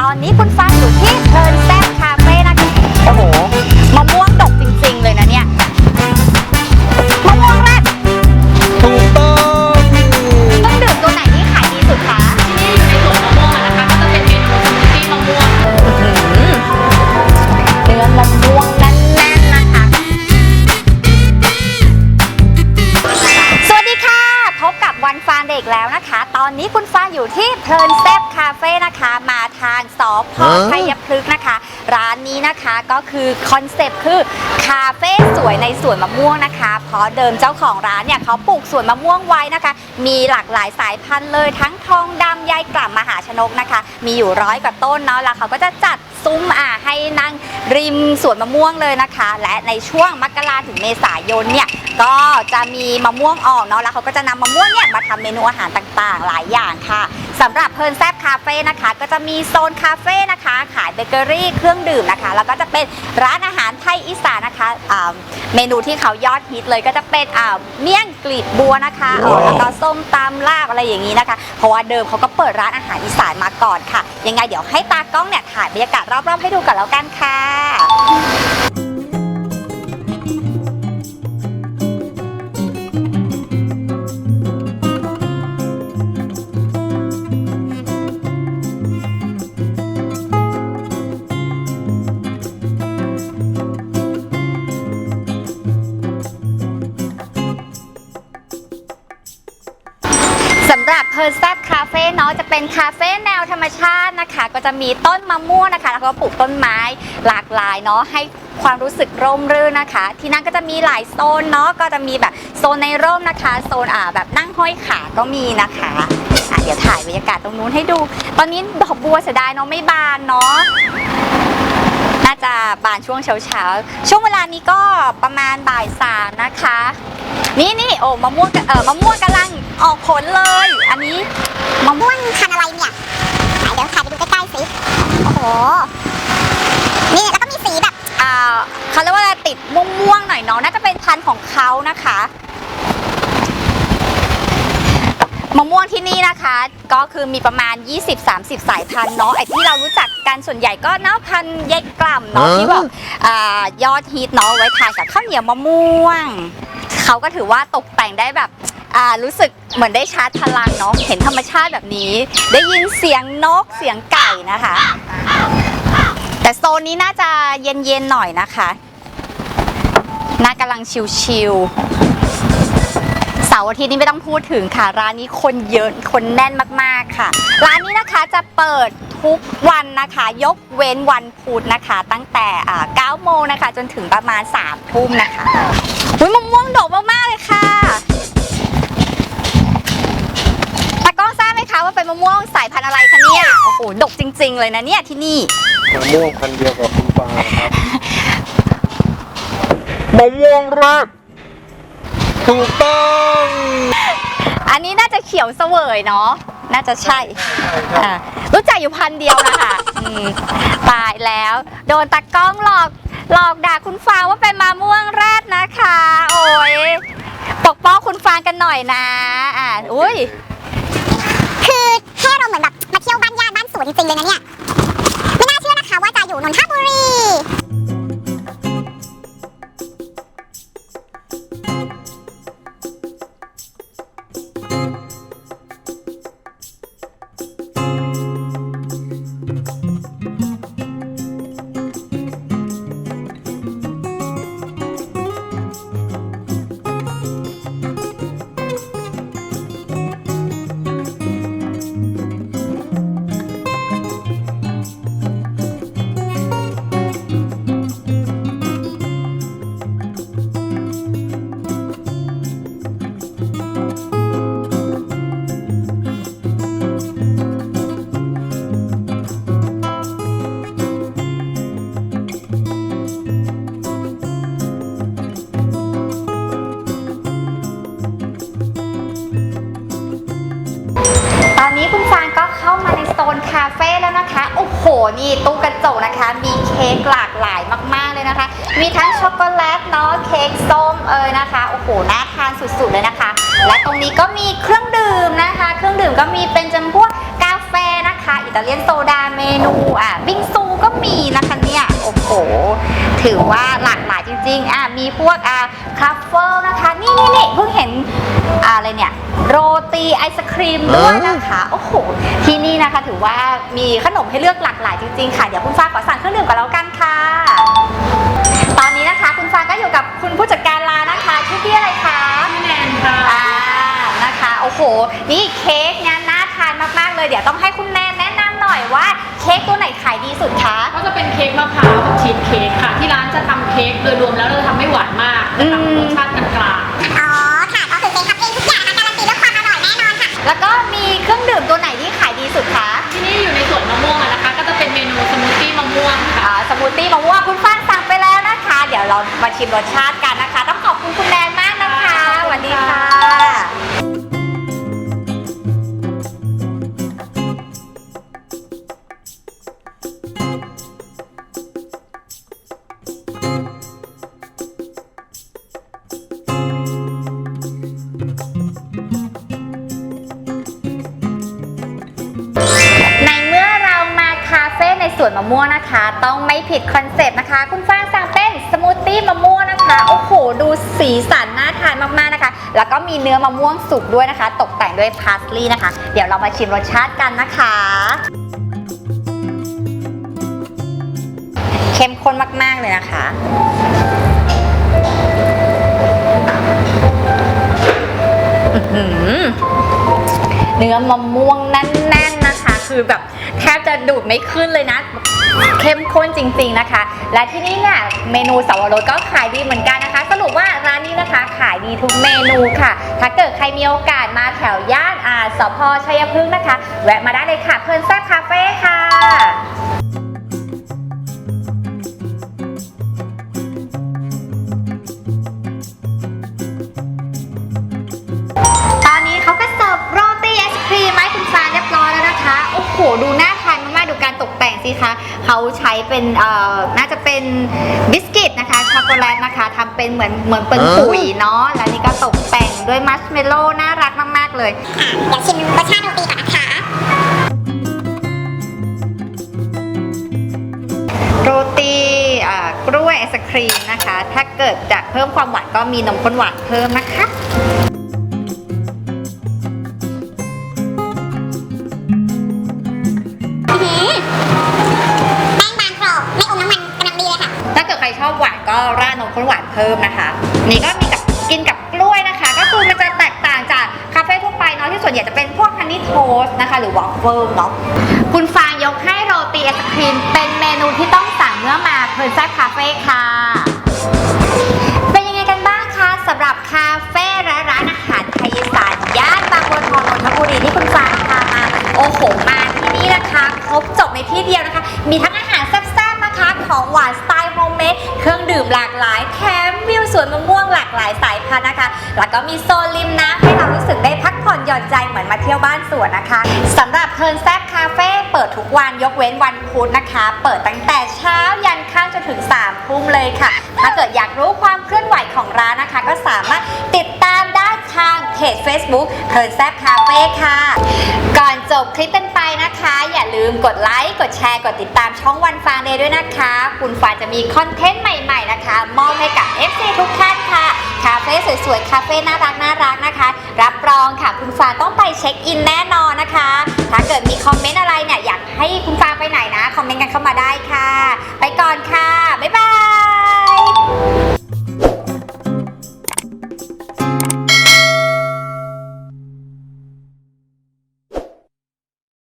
ตอนนี้คุณฟังอยู่ที่เพลินแซ่บคาเฟ่นะคะโอ้โหมะม่วงดกจริง ๆ เลยนะเนี่ย ก็คือคอนเซปต์คือคาเฟ่สวยในสวนมะม่วงนะคะ เพราะเดิมเจ้าของร้านเนี่ยเขาปลูกสวนมะม่วงไว้นะคะ มีหลากหลายสายพันธุ์เลยทั้งทองดำยายกล่ำมหาชนกนะคะ มีอยู่ร้อยกว่าต้นเนาะแล้วเขาก็จะจัดซุ้มอ่าให้นั่งริมสวนมะม่วงเลยนะคะ และในช่วงมกราถึงเมษายนเนี่ยก็จะมีมะม่วงออกเนาะแล้วเขาก็จะนำมะม่วงเนี่ยมาทำเมนูอาหารต่างๆ หลายอย่างค่ะ สำหรับเพลินแซบคาเฟ่นะคะ ก็จะมีโซนคาเฟ่นะคะ ขายเบเกอรี่เครื่องดื่มนะคะ แล้วก็จะเป็นร้านอาหารไทยอีสานนะคะอ่าเมนูที่เขายอดฮิตเลยก็จะเป็นอ่าเมี่ยงกลีบบัวนะคะเออแล้วก็ส้มตำลาบอะไรอย่างนี้นะคะ เพราะว่าเดิมเขาก็เปิดร้านอาหารอีสานมาก่อนค่ะ ยังไงเดี๋ยวให้ตากล้องเนี่ยถ่ายบรรยากาศรอบๆให้ดูกันแล้วกันค่ะำหรับเพ r ร์ z แซบคาเฟ่เนาะจะเป็นคาเฟ่แนวธรรมชาตินะคะ ก็จะมีต้นมะม่วงนะคะ แล้วก็ปลูกต้นไม้หลากหลายเนาะให้ความรู้สึกร่มรื่นนะคะ ที่นั่นก็จะมีหลายโซนเนาะก็จะมีแบบโซนในร่มนะคะ โซนอ่าแบบนั่งห้อยขาก็มีนะคะอะเดี๋ยวถ่ายบรรยากาศตรงนู้นให้ดู ตอนนี้ดอกบัวเสียดายเนาะไม่บานเนาะน่าจะบานช่วงเช้าเช้าๆช่วงเวลานี้ก็ประมาณบ่ายสามนะคะ นี่นี่โอ้มะม่วงกะเออมะม่วงกำลัง ออกผลเลย อันนี้มะม่วงพันธุ์อะไรเนี่ยไหนเดี๋ยวถ่ายไปดูใกล้ๆสิ โอ้โห นี่แล้วก็มีสีแบบอ่าเขาเรียกว่าอะไรติดม่วงๆหน่อยเนาะ น่าจะเป็นพันธุ์ของเขานะคะมะม่วงที่นี่นะคะ ก็คือมีประมาณ 20-30 สายพันธุ์เนาะไอที่เรารู้จักกันส่วนใหญ่ก็เนาะพันธุ์ยายกล่ำเนาะที่แบบอ่ายอดฮิตเนาะไว้ทานกับข้าวเหนียวมะม่วง เขาก็ถือว่าตกแต่งได้แบบ อ่ารู้สึกเหมือนได้ชาร์จพลังเนาะเห็นธรรมชาติแบบนี้ ได้ยินเสียงนกเสียงไก่นะคะ แต่โซนนี้น่าจะเย็นๆหน่อยนะคะน่ากำลังชิวๆเสาร์อาทิตย์นี้ไม่ต้องพูดถึงค่ะ ร้านนี้คนเยอะคนแน่นมากๆค่ะ ร้านนี้นะคะจะเปิดทุกวันนะคะ ยกเว้นวันพุธนะคะ ตั้งแต่อ่า9โมงนะคะ จนถึงประมาณ3ทุ่มนะคะอุ้ยมะม่วงดกมากๆเลยค่ะตากล้องทราบไหมคะว่าเป็นมะม่วงสายพันธุ์อะไรคะเนี่ยโอ้โห ดกจริง ๆ เลยนะเนี่ยที่นี่มะม่วงพันธุ์เดียวกับคุณฟางครับมะม่วงแรดถูกต้องอันนี้น่าจะเขียวเสวยเนาะน่าจะใช่อ่ารู้จักอยู่พันเดียวนะคะอืมตายแล้ว โดนตากล้องหลอกหลอกด่าคุณฟางว่าเป็นมะม่วงแรดนะคะ โอ้ยปกป้องคุณฟางกันหน่อยนะ อ่าอุ้ยคือ สวนจริงๆเลยนะเนี่ย เข้ามาในโซนคาเฟ่แล้วนะคะ โอ้โห นี่ตู้กระจกนะคะ มีเค้กหลากหลายมากๆเลยนะคะ มีทั้งช็อกโกแลตเนาะ เค้กส้มเอยนะคะ โอ้โห น่าทานสุดๆเลยนะคะ และตรงนี้ก็มีเครื่องดื่มนะคะ เครื่องดื่มก็มีเป็นจำพวกกาแฟนะคนะคะอิตาเลียนโซดา เมนูอะ บิงซูก็มีนะคะเนี่ย โอ้โห ถือว่าหลากหลายจริงๆอะมีพวกอะคราฟเฟิลนะคะ นี่นี่นี่เพิ่งเห็นอะอะไรเนี่ย โรตีไอศครีมด้วยนะคะ โอ้โห ที่นี่นะคะถือว่ามีขนมให้เลือกหลากหลายจริงๆค่ะ เดี๋ยวคุณฟ้าขอสั่งเครื่องดื่มกันแล้วกันค่ะ ตอนนี้นะคะคุณฟ้าก็อยู่กับคุณผู้จัดการร้านนะคะชื่อพี่อะไรคะพี่แนนค่ะอ่านะคะ โอ้โห นี่เค้กเนี่ยน่าทานมากๆเลย เดี๋ยวต้องให้คุณแนนแนะนำหน่อย ว่าเค้กตัวไหนขายดีสุดคะ ก็จะเป็นเค้กมะพร้าวกับชีสเค้กค่ะ ที่ร้านจะทำเค้กโดยรวมแล้วเราจะทำไม่หวานมากจะทำรสชาติกลางอ๋อค่ะ ก็คือเค้กคัพเองทุกอย่างนะคะการันตีด้วยความอร่อยแน่นอนค่ะ แล้วก็มีเครื่องดื่มตัวไหนที่ขายดีสุดคะๆที่นี่อยู่ในสวนมะม่วงอะนะคะ ก็จะเป็นเมนูสมูทตี้มะม่วงค่ะ อ่าสมูทตี้มะม่วงคุณฟ้านสั่งไปแล้วนะคะ เดี๋ยวเรามาชิมรสชาติ วนมะม่วงนะคะ ต้องไม่ผิดคอนเซปต์นะคะ คุณฟ้างสั่งเป็นสมูทตี้มะม่วงนะคะโอ้โหดูสีสันน่าทานมากๆนะคะ แล้วก็มีเนื้อมะม่วงสุกด้วยนะคะ ตกแต่งด้วยพาสลีย์นะคะ เดี๋ยวเรามาชิมรสชาติกันนะคะ เข้มข้นมากๆเลยนะคะเนื้อมะม่วงแน่นๆน คือแบบแทบจะดูดไม่ขึ้นเลยนะ เข้มข้นจริงๆนะคะ และที่นี่เนี่ยเมนูสวรสก็ขายดีเหมือนกันนะคะ สรุปว่าร้านนี้นะคะขายดีทุกเมนูค่ะ ถ้าเกิดใครมีโอกาสมาแถวย่านอาสพชัยพฤกษ์นะคะ แวะมาได้เลยค่ะเพลินแซ่บคาเฟ่ค่ะ ดูน่าทานมากๆ ดูการตกแต่งสิคะเขาใช้เป็นเอ่อน่าจะเป็นบิสกิตนะคะช็อกโกแลตนะคะทำเป็นเหมือนเหมือนเป็นปุ๋ยเนาะแล้วนี่ก็ตกแต่งด้วยมัชเมลโล่น่ารักมากๆเลยเดี๋ยวชิมรสชาติโรตีก่อนนะคะโรตีอ่ากล้วยไอศครีมนะคะ ถ้าเกิดจะเพิ่มความหวานก็มีนมข้นหวานเพิ่มนะคะ ข้นหวานเพิ่มนะคะ นี่ก็มีกับกินกับกล้วยนะคะ ก็คือมันจะแตกต่างจากคาเฟ่ทั่วไปเนาะที่ส่วนใหญ่จะเป็นพวกฮันนี่โทส์นะคะ หรือวอฟเฟิลเนาะคุณฟางยกให้โรตีไอศครีมเป็นเมนูที่ต้องสั่งเมื่อมาเพลินแซ่บคาเฟ่ค่ะ เป็นยังไงกันบ้างคะสำหรับคาเฟ่และร้านอาหารไทยอีสานย่านบางบัวทองนนทบุรีที่คุณฟางพามาโอ้โหมาที่นี่นะคะ ครบจบในที่เดียวนะคะ มีทั้งอาหารแซ่บๆนะคะ ของหวานสไตล์โฮมเมด เครื่องดื่มหลากหลายแถมวิวสวนมะม่วงหลากหลายสายพันธุ์นะคะ แล้วก็มีโซนริมน้ำให้เรารู้สึกได้พักผ่อนหย่อนใจเหมือนมาเที่ยวบ้านสวนนะคะสำหรับเพลินแซ่บคาเฟ่เปิดทุกวันยกเว้นวันพุธนะคะ เปิดตั้งแต่เช้ายันค่ำจนถึง3ามทุ่มเลยค่ะ ถ้าเกิดอยากรู้ความเคลื่อนไหวของร้านนะคะ ก็สามารถติดตามได้ทาง จ Facebook เพลินแซบคาเฟ่ค่ะ ก่อนจบคลิปกันไปนะคะ อย่าลืมกดไลค์ กดแชร์ กดติดตามช่องวันฟางเดย์ด้วยนะคะ คุณฟางจะมีคอนเทนต์ใหม่ๆนะคะ มอบให้กับ FC ทุกท่านค่ะ คาเฟ่สวยๆ คาเฟ่น่ารักน่ารักนะคะ รับรองค่ะ คุณฟางต้องไปเช็คอินแน่นอนนะคะ ถ้าเกิดมีคอมเมนต์อะไรเนี่ยอยากให้คุณฟางไปไหนนะ คอมเมนต์กันเข้ามาได้ค่ะ ไปก่อนค่ะ บ๊ายบาย